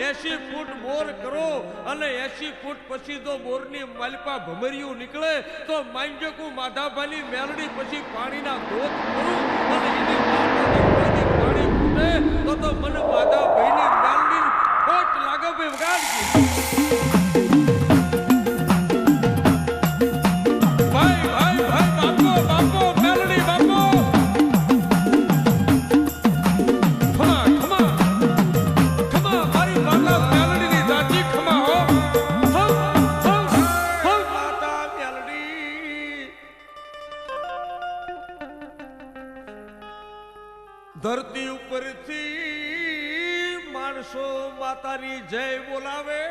એસી ફૂટ બોર કરો અને એસી ફૂટ પછી જો બોરની માલપા ભમરિયું નીકળે તો માંજકું માધાભાની મેલડી પછી પાણીના ધોધ ધરતી ઉપરથી માણસો માતાની જય બોલાવે.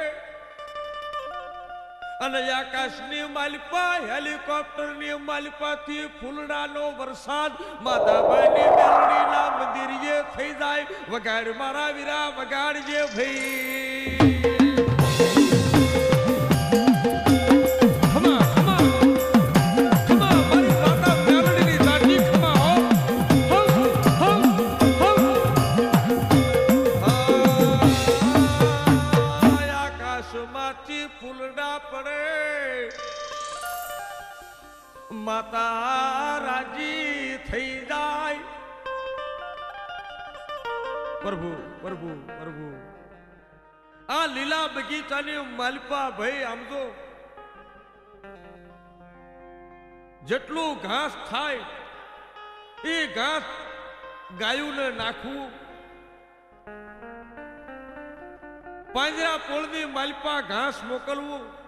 અને આકાશની માલિપા હેલિકોપ્ટરની માલિપાથી ફૂલડાનો વરસાદ માધાભાઈની મેલડીના મંદિરે થઈ જાય. વગાડ મારા વીરા, વગાડજે ભાઈ. માતા રાજી થઈ જાય. પ્રભુ પ્રભુ પ્રભુ. આ લીલા બગીચાની માલપા ભાઈ આમ જો. જેટલું ઘાસ થાય, એ ઘાસ ગાયુંને નાખવું. પાંજરા પોળની માલપા ઘાસ મોકલવું.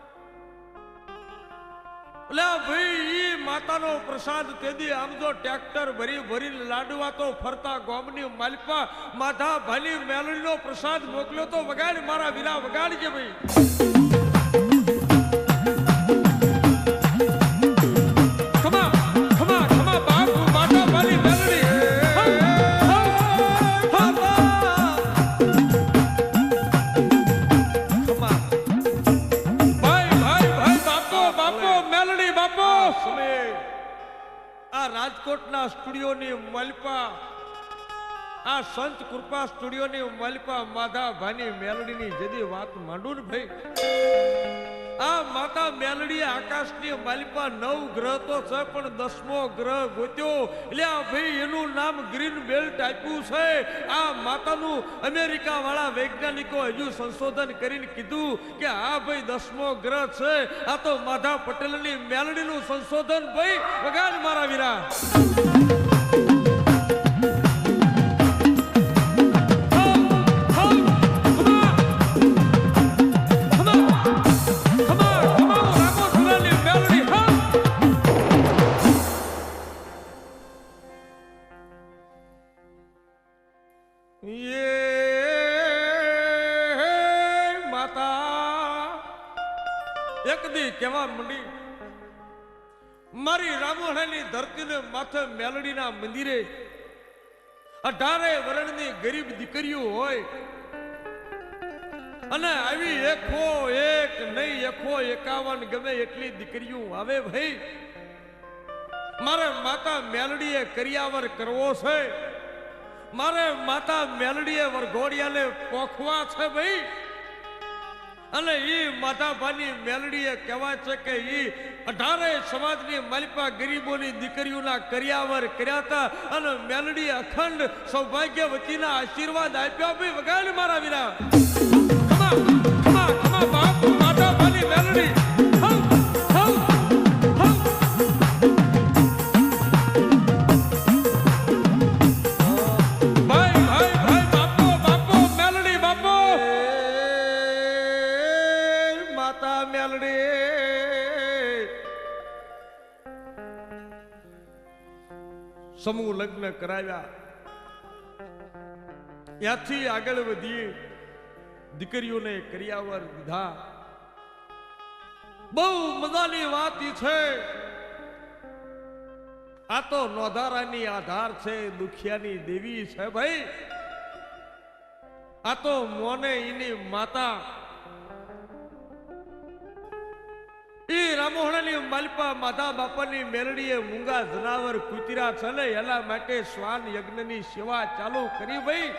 એટલે ભાઈ એ માતાનો પ્રસાદ તેદી આમ જો ટ્રેક્ટર ભરી ભરી લાડવા તો ફરતા ગોમની માલપા, માધા ભાલી મેલડીનો પ્રસાદ મોકલ્યો તો વગાડ, મારા વીરા વગાડજે ભાઈ. બાપો! આ રાજકોટના સ્ટુડિયોની મલપા, આ સંત કૃપા સ્ટુડિયોની મલપા માધા ભાની મેલડીની જદી વાત માંડું ને ભાઈ? આ માતા મેલડી આકાશની માલિપા નવ ગ્રહ તો છે, પણ દસમો ગ્રહ ગોત્યો. એટલે આ ભાઈ એનું નામ ગ્રીન બેલ્ટ આપ્યું છે. આ માતાનું અમેરિકા વાળા વૈજ્ઞાનિકો હજુ સંશોધન કરીને કીધું કે આ ભાઈ દસમો ગ્રહ છે. આ તો માધા પટેલની મેલડીનું સંશોધન, ભાઈ વગાડ મારા વીરા. એક દી કેવા મંડી, મારી રામોહણાની ધરતીને માથે મેલડીના મંદિરે અઢારે વર્ણની ગરીબ દીકરીઓ હોય અને આવી એકો એક નહીં એકો એકાવન ગમે એટલી દીકરીઓ આવે ભાઈ. મારે માતા મેલડીએ કરિયાવર કરવો છે. મારે માતા મેલડીએ વરઘોડિયાને પોખવા છે ભાઈ. અને ઈ માતાભાની મેલડીએ કહેવાય છે કે ઈ અઢારે સમાજની માલિપા ગરીબોની દીકરીઓના કર્યાવર કર્યા હતા અને મેલડી અખંડ સૌભાગ્યવતીના આશીર્વાદ આપ્યા ભાઈ વગાડ મારા વિના બાપ માતાભાની મેલડી. સમૂહ લગ્ન કરાવ્યા. ત્યાંથી આગળ વધીએ દીકરીઓને કર્યાવર દીધા. બહુ મજાની વાત છે. આ તો નોધારાની આધાર છે, દુખિયાની દેવી છે ભાઈ. આ તો મોને એની માતા ઈ રામોહણાની માલપા માધા બાપાની મેરડીએ મૂંગા જનાવર કૂતરા છે ને એના માટે શ્વાન યજ્ઞની સેવા ચાલુ કરી ભાઈ.